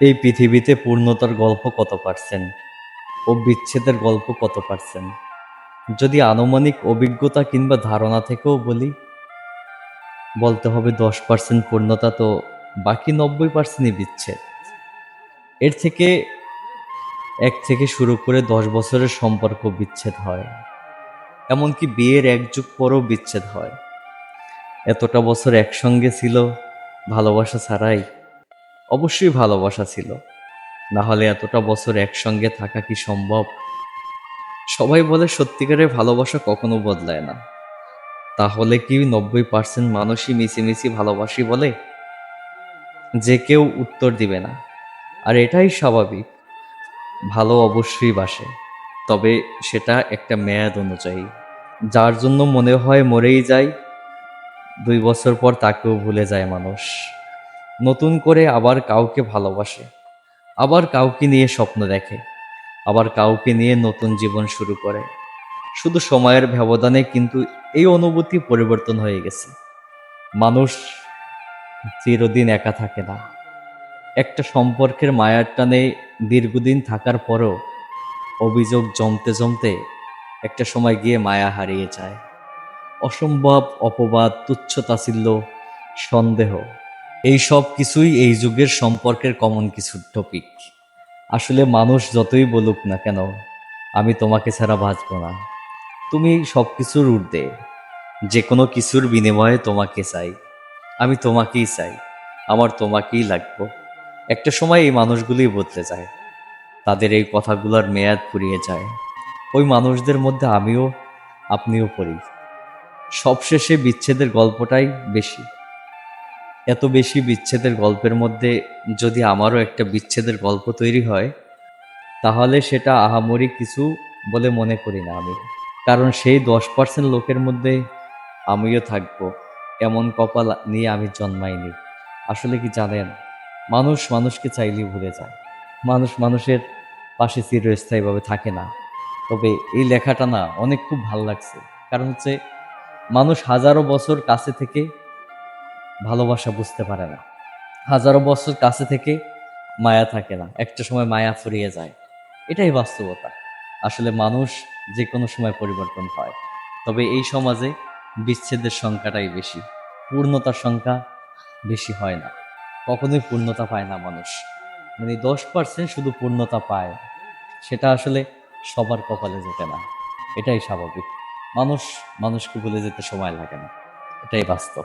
এই পৃথিবীতে পূর্ণতার গল্প কত পার্সেন্ট? ও বিচ্ছেদের গল্প কত পার্সেন্ট? যদি আনুমানিক অভিজ্ঞতা কিংবা ধারণা থেকেও বলি, বলতে হবে দশ পার্সেন্ট পূর্ণতা তো বাকি নব্বই পার্সেন্টই বিচ্ছেদ। এর থেকে এক থেকে শুরু করে দশ বছরের সম্পর্ক বিচ্ছেদ হয়। এমনকি বিয়ের এক যুগ পরও বিচ্ছেদ হয়। এতটা বছর একসঙ্গে ছিল, ভালোবাসা ছাড়াই। অবশ্যই ভালোবাসা ছিল। না হলে এতটা বছর একসঙ্গে থাকা কি সম্ভব? সবাই বলে সত্যিকারের ভালোবাসা কখনো বদলায় না। তাহলে কি নব্বই পার্সেন্ট মানুষই মিছিমিছি ভালোবাসি বলে? যে কেউ উত্তর দিবে না। আর এটাই স্বাভাবিক। ভালো অবশ্যই বাসে। তবে সেটা একটা মেয়াদ অনুযায়ী। যার জন্য মনে হয় মরেই যায়। দুই বছর পর তাকেও ভুলে যায় মানুষ। নতুন করে আবার কাউকে ভালোবাসে, আবার কাউকে নিয়ে স্বপ্ন দেখে, আবার কাউকে নিয়ে নতুন জীবন শুরু করে। শুধু সময়ের ব্যবধানে কিন্তু এই অনুভূতি পরিবর্তন হয়ে গেছে। মানুষ চিরদিন একা থাকে না। একটা সম্পর্কের মায়ার টানে দীর্ঘদিন থাকার পরও অভিযোগ জমতে জমতে একটা সময় গিয়ে মায়া হারিয়ে যায়। অসম্ভব অপবাদ, তুচ্ছ তাছিল্য সন্দেহ এই সব কিছুই এই যুগের সম্পর্কের কমন কিছু টপিক আসলে মানুষ যতই বলুক না কেন, আমি তোমাকে ছাড়া বাঁচব না। তুমি সব কিছুর ঊর্ধ্বে যে কোনো কিছুর বিনিময়ে তোমাকে চাই। আমি তোমাকেই চাই, আমার তোমাকেই লাগবো। একটা সময় এই মানুষগুলোই বদলে যায়, তাদের এই কথাগুলোর মেয়াদ ফুরিয়ে যায়। ওই মানুষদের মধ্যে আমিও, আপনিও পড়ি। সবশেষে বিচ্ছেদের গল্পটাই বেশি। এত বেশি বিচ্ছেদের গল্পের মধ্যে যদি আমারও একটা বিচ্ছেদের গল্প তৈরি হয়, তাহলে সেটা আহামরি কিছু বলে মনে করি না আমি। কারণ সেই দশ পার্সেন্ট লোকের মধ্যে আমিও থাকব, এমন কপাল নিয়ে আমি জন্মাইনি। আসলে কি জানেন, মানুষ মানুষকে চাইলেই ভুলে যায়। মানুষ মানুষের পাশে চিরস্থায়ীভাবে থাকে না। তবে এই লেখাটা না অনেক খুব ভালো লাগছে। কারণ হচ্ছে, মানুষ হাজারো বছর কাছে থেকে ভালোবাসা বুঝতে পারে না। হাজারো বছর কাছে থেকে মায়া থাকে না, একটা সময় মায়া ফুরিয়ে যায়। এটাই বাস্তবতা। আসলে মানুষ যে কোনো সময় পরিবর্তন হয়। তবে এই সমাজে বিচ্ছেদের সংখ্যাটাই বেশি। পূর্ণতার সংখ্যা বেশি হয় না। কখনোই পূর্ণতা পায় না মানুষ। মানে দশ পার্সেন্ট শুধু পূর্ণতা পায়। সেটা আসলে সবার কপালে যেতে না। এটাই স্বাভাবিক। মানুষ মানুষকে ভুলে যেতে সময় লাগে না। এটাই বাস্তব।